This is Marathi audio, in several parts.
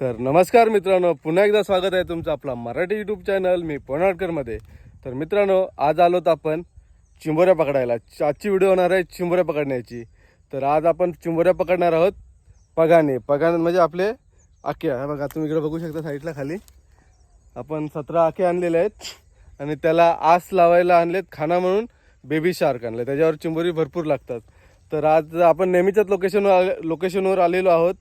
तर नमस्कार मित्रांनो पुन्हा एकदा स्वागत आहे तुमचं आपला मराठी यूट्यूब चॅनल मी पोनाडकरमध्ये तर मित्रांनो आज आलोत आपण चिंबोऱ्या पकडायला. आजची व्हिडिओ होणार आहे चिंबोऱ्या पकडण्याची. तर आज आपण चिंबोऱ्या पकडणार आहोत पगाने. पगाने म्हणजे आपले आखे हा बघा तुम्ही इकडे बघू शकता साईडला खाली. आपण सतरा आखे आणलेले आहेत आणि त्याला आस लावायला आणलेत खाना म्हणून बेबी शार्क आणले त्याच्यावर चिंबोरी भरपूर लागतात. तर आज आपण नेहमीच्याच लोकेशनवर लोकेशनवर आलेलो आहोत.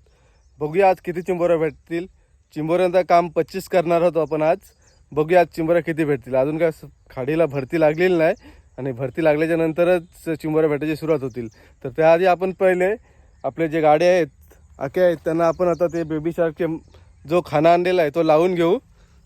बघूया आज किती चिंबोऱ्या भेटतील. चिंबोऱ्यांचं काम पच्चीस करणार होतो आपण आज. बघूया आज चिंबोऱ्या किती भेटतील. अजून काय खाडीला भरती लागलेली नाही आणि भरती लागल्याच्या नंतरच चिंबोऱ्या भेटायची सुरुवात होतील. तर त्याआधी आपण पहिले आपले जे गाडे आहेत आक्या आहेत त्यांना आपण आता ते बेबी शार्कचे जो खाना आणलेला आहे तो लावून घेऊ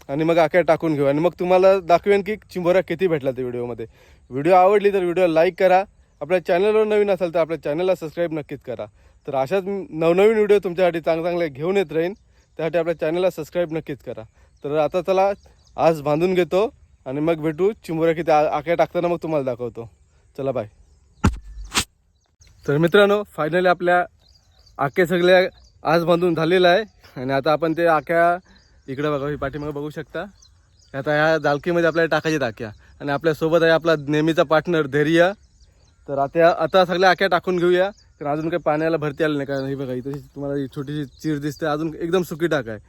आणि मग आक्या टाकून घेऊ. आणि मग तुम्हाला दाखवेन की चिंबोऱ्या किती भेटला ते व्हिडिओमध्ये. व्हिडिओ आवडली तर व्हिडिओ लाईक करा. आपल्या चॅनलवर नवीन असाल तर आपल्या चॅनलला सबस्क्राईब नक्कीच करा. तर अशाच नवनवीन व्हिडिओ तुमच्यासाठी चांगले चांगले घेऊन येत राहीन. त्यासाठी आपल्या चॅनलला सबस्क्राईब नक्कीच करा. तर आता चला आज बांधून घेतो आणि मग भेटू. चिंबोऱ्या किती आक्या आख्या टाकताना मग तुम्हाला दाखवतो. चला बाय तर मित्रांनो फायनली आपल्या आखे सगळ्या आज बांधून झालेलं आहे. आणि आता आपण ते आक्या इकडं बघा ही पाठीमागं बघू शकता. आता ह्या दालकीमध्ये आपल्याला टाकायचे आक्या आणि आपल्यासोबत आहे आपला नेहमीचा पार्टनर धैर्य. तर आता आता सगळ्या आख्या टाकून घेऊया. कारण अजून काही पाण्याला भरती आलं नाही. कारण नाही बघा इथे तुम्हाला छोटीशी चीर दिसते. अजून एकदम सुकी टाक आहे.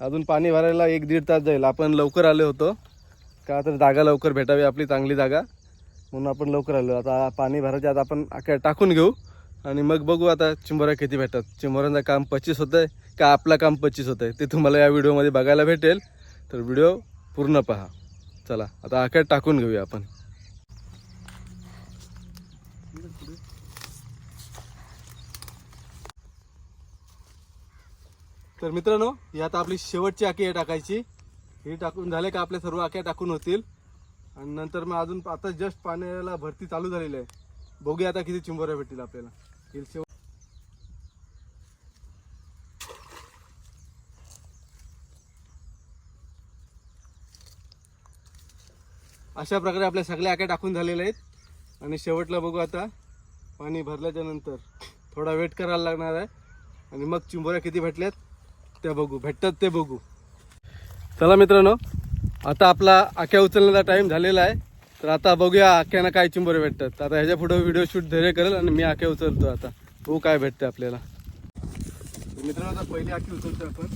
अजून पाणी भरायला एक दीड तास जाईल. आपण लवकर आलो होतो. का तर जागा लवकर भेटावी आपली चांगली जागा. म्हणून आपण लवकर आलो. आता पाणी भरायच्या आता आपण आख्या टाकून घेऊ. आणि मग बघू आता चिंबोऱ्या किती भेटतात. चिंबोऱ्यांचं काम पच्चीस होतं आहे का आपलं काम पच्चीस होतं आहे ते तुम्हाला या व्हिडिओमध्ये बघायला भेटेल. तर व्हिडिओ पूर्ण पहा. चला आता आख्यात टाकून घेऊया आपण. तर मित्रांनो ही आता आपली शेवटची आखी आहे टाकायची. ही टाकून झाले का आपल्या सर्व आख्या टाकून होतील. आणि नंतर मग अजून आता जस्ट पाण्याला भरती चालू झालेली आहे. बघूया आता किती चिंबोऱ्या भेटतील आपल्याला. शेवट अशा प्रकारे आपल्या सगळ्या आक्या टाकून झालेल्या आहेत. आणि शेवटला बघू आता. पाणी भरल्याच्या नंतर थोडा वेट करायला लागणार आहे. आणि मग चिंबोऱ्या किती भेटल्यात त्या बघू. भेटतात ते बघू. चला मित्रांनो आता आपला आख्या उचलण्याचा टाईम झालेला आहे. तर आता बघूया आख्यानं काय चिंबोरे भेटतात. आता ह्याच्या पुढे व्हिडिओ शूट धैर्य करेल आणि मी आख्या उचलतो आता. तो काय भेटते आपल्याला. मित्रांनो आता पहिली आखी उचलतो आपण.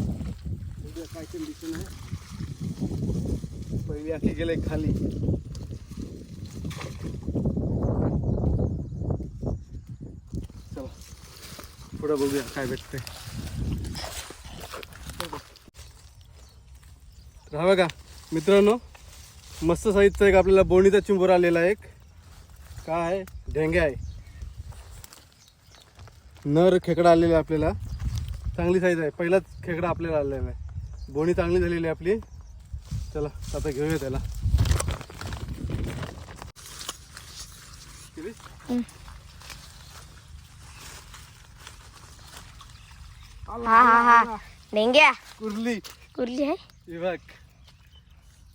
काय कंडिशन आहे. पहिली आखी गेले खाली. पुढं बघूया काय भेटते तर हा बघा मित्रांनो मस्त साईजचा एक आपल्याला बोणीचा चिंबोरा आलेला एक. काय आहे? ढेंग्या आहे. नर खेकडा आलेला आहे आपल्याला. चांगली साईज आहे. पहिलाच खेकडा आपल्याला आलेला आहे. बोणी चांगली झालेली आहे आपली. चला आता घेऊया त्याला. हा हा हा. डेंग्या कुर्ली. कुर्ली आहे? हे बघ.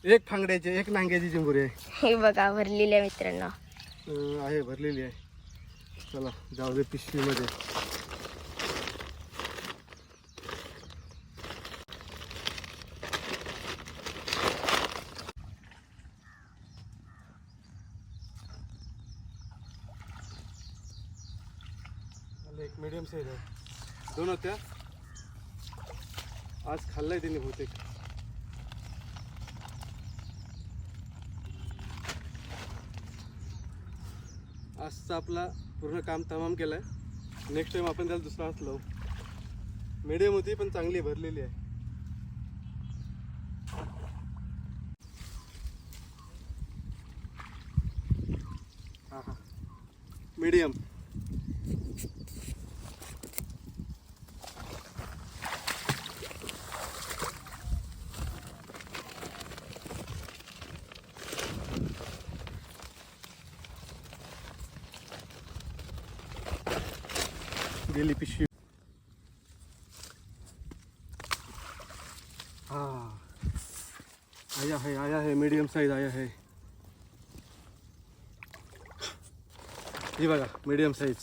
एक फांगड्याची एक नांग्याची चिंबोरी आहे. हे बघा भरलेल्या मित्रांनो. अं, आहे भरलेली आहे. चला जाऊ दे पिशवीमध्ये. एक मिडियम साईज आहे. दोन होत्या. आज खाल्लाय तिने बहुतेक. आजचा आपला पूर्ण काम तमाम केलं आहे नेक्स्ट टाइम आपण त्याला दुसरा हात लावू. मिडियम होती पण चांगली भरलेली आहे. हां हां. मीडियम गेली पिशवी हा आया है आया है मीडियम साईज आया है ही बघा मीडियम साईज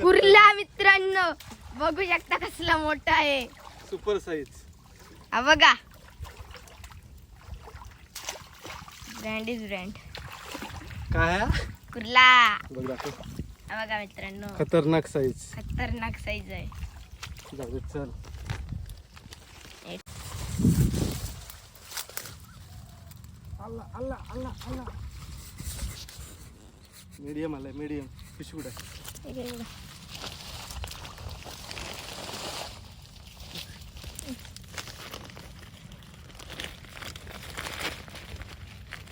कुर्ला मित्रांनो बघू शकता कसला मोठा आहे. सुपर साईज हा बघा. ब्रँड इज ब्रँड काय आहे? कुर्ला. बघ दाखव. हा बघा मित्रांनो. खतरनाक साईज खतरनाक साईज आहे. जाऊ दे चल. मीडियम आलाय मीडियम पिशवी बघा.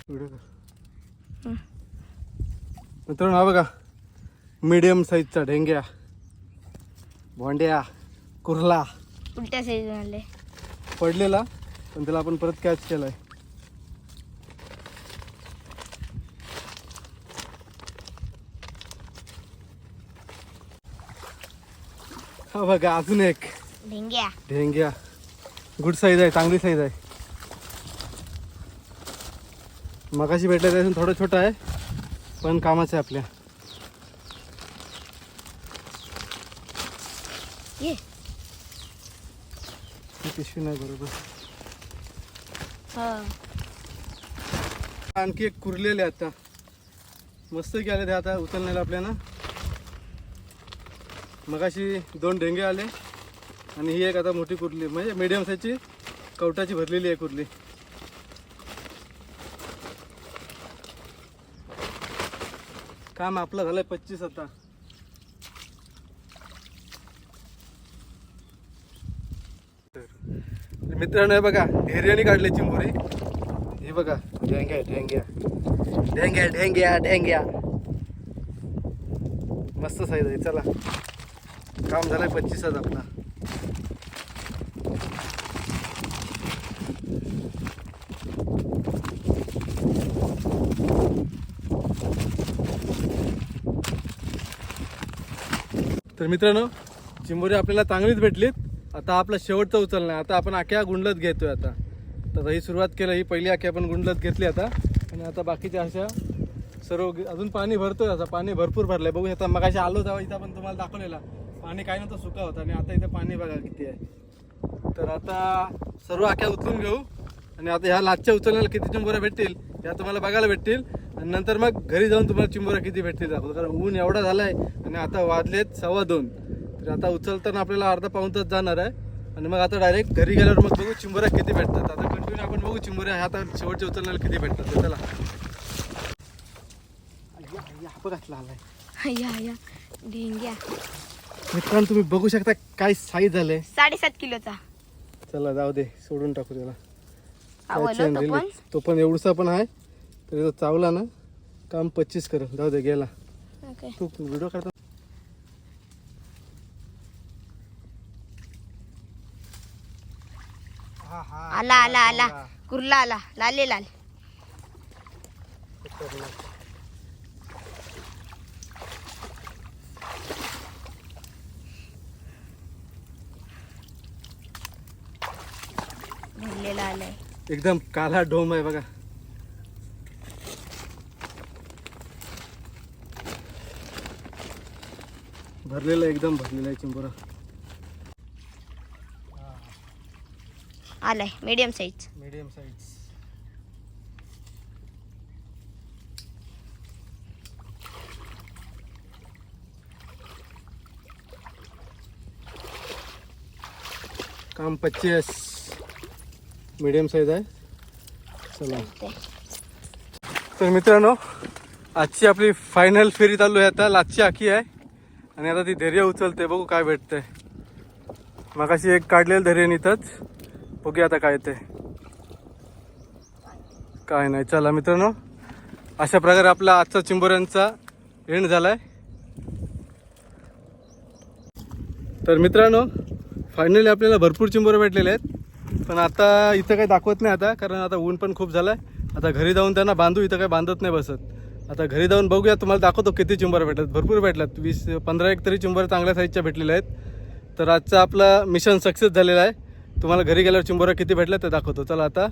व्हिडिओ कर. हं. मित्रांनो हा बघा. मीडियम साईजचा ढेंग्या भोंड्या कुर्ला. उलट्या साईज आले पडलेला पण त्याला आपण परत कॅच केलाय. हा बघा अजून एक. ढेंग्या. ढेंग्या. गुड साईज आहे चांगली साईज आहे. मगाशी भेटलं त्यातून थोडं छोटं आहे पण कामाचं आहे आपल्या. ये. पिशवी नाही बरोबर. आणखी एक कुरलेले आता. मस्त गेले ते आता उचलण्याला आपल्याला. मगाशी दोन ढेंगे आले आणि ही एक आता मोठी कुर्ली म्हणजे मिडियम साईजची कवटाची भरलेली आहे कुर्ली. काम आपलं झालंय पच्चीस आता. मित्रांनो हे बघा हिर्यानी काढले चिंबोरी. हे बघा ढेंग्या ढेंग्या. ढेंग्या ढेंग्या ढेंग्या. मस्त साईज आहे चला. काम झालंय हजार आपला. तर मित्रांनो चिंबोरी आपल्याला चांगलीच भेटलीत. आता आपला शेवटचा उचलणार आता आपण आख्या गुंडलत घेतोय आता. तर ही सुरुवात केलं ही पहिली आखी आपण गुंडलत घेतली आता. आणि आता बाकीच्या अशा सर्व अजून पाणी भरतोय. आता पाणी भरपूर भरलंय. बघू आता मगाशी आलो तेव्हा इथं आपण तुम्हाला दाखवलेला. पाणी काय नव्हतं सुका होता आणि आता इथं पाणी बघा किती आहे. तर आता सर्व आख्या उचलून घेऊ आणि आता ह्या लाचच्या उचलण्याला किती चिंबोऱ्या भेटतील ह्या तुम्हाला बघायला भेटतील. आणि नंतर मग घरी जाऊन तुम्हाला चिंबोऱ्या किती भेटतील दाखवतो. कारण ऊन एवढा झालाय आणि आता वाजलेत सव्वा दोन. तर आता उचलताना आपल्याला अर्धा पाऊन तास जाणार आहे. आणि मग आता डायरेक्ट घरी गेल्यावर मग बघू चिंबोऱ्या किती भेटतात. आता कंटिन्यू आपण बघू चिंबोऱ्या ह्या आता शेवटच्या उचलण्याला किती भेटतात. चला. अय्या, आलाय या या मित्रांनो तुम्ही बघू शकता काय साईज झालंय. साडेसात किलोचा. चला जाऊ दे सोडून टाकू त्याला. आवडलं तो. पण. तो पण एवढसा पण आहे तरी तो चावला ना काम पच्चीस कर जाऊ दे गेला. ओके. तू व्हिडिओ करता आला आला आला. कुर्ला आला. लाले लाल. भरलेला आलाय. एकदम काला डोम आहे बघा. भरलेला एकदम भरलेला आहे चिंबोरा. आलाय मीडियम साईज मीडियम साईज काम पच्चीस. मीडियम साईज आहे. चला. तर मित्रांनो आजची आपली फायनल फेरी चालू आहे. आता लाचची आखी आहे. आणि आता ती धैर्य उचलते बघू काय भेटतंय. मगाशी एक काढलेलं धैर्य इथंच बघूया आता काय ते काय नाही. चला मित्रांनो अशा प्रकारे आपला आजचा चिंबोऱ्यांचा एंड झालाय. तर मित्रांनो फायनली आपल्याला भरपूर चिंबोरे भेटलेले आहेत. पण आता इथं काही दाखवत नाही आता कारण आता ऊन पण खूप झालंय. आता घरी जाऊन त्यांना बांधू इथं काही बांधत नाही बसत. आता घरी जाऊन बघूया तुम्हाला दाखवतो किती चुंबर भेटतात. भरपूर भेटलात. वीस पंधरा एक तरी चुंबर चांगल्या साईजच्या भेटलेल्या आहेत. तर आजचं आपलं मिशन सक्सेस झालेलं आहे. तुम्हाला घरी गेल्यावर चिंबोऱ्या किती भेटल्या ते दाखवतो. चला आता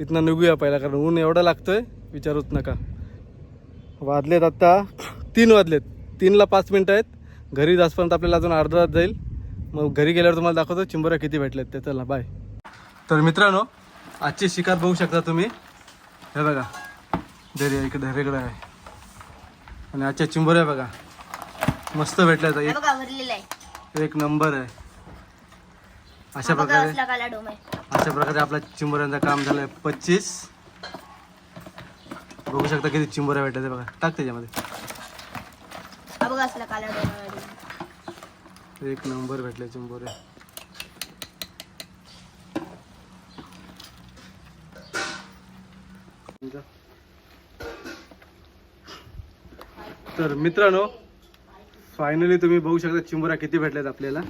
इथनं निघूया पहिला कारण ऊन एवढं लागतं आहे विचारूच नका. वाजलेत आत्ता तीन वाजलेत. तीनला पाच मिनटं आहेत. घरी जासपर्यंत आपल्याला अजून अर्धा तास जाईल. मग घरी गेल्यावर तुम्हाला दाखवतो चिंबोऱ्या किती भेटलेत ते. चला बाय तर मित्रांनो आजची शिकार बघू शकता तुम्ही. हे बघा दर्या इकडे दर्याकडे आहे. आणि आजच्या चिंबोऱ्या बघा मस्त भेटल्यात एक आहे. एक नंबर आहे. अशा प्रकारे आहे. अशा प्रकारे आपल्या चिंबोऱ्यांचं काम झालंय. पच्चीस. बघू शकता किती चिंबोऱ्या भेटल्या ते बघा. टाक त्याच्यामध्ये. आहे. एक नंबर भेटले चिंबोऱ्या. तर मित्रांनो फायनली तुम्ही बघू शकता चिंबोऱ्या किती भेटल्यात आपल्याला.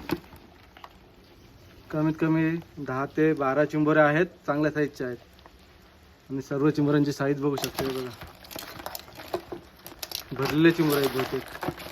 कमीत कमी दहा ते बारा चिंबोऱ्या आहेत चांगल्या साईजच्या आहेत. आणि सर्व चिंबोऱ्यांची साईज बघू शकते बघा. भरलेले चिंबोरे आहेत बहुतेक.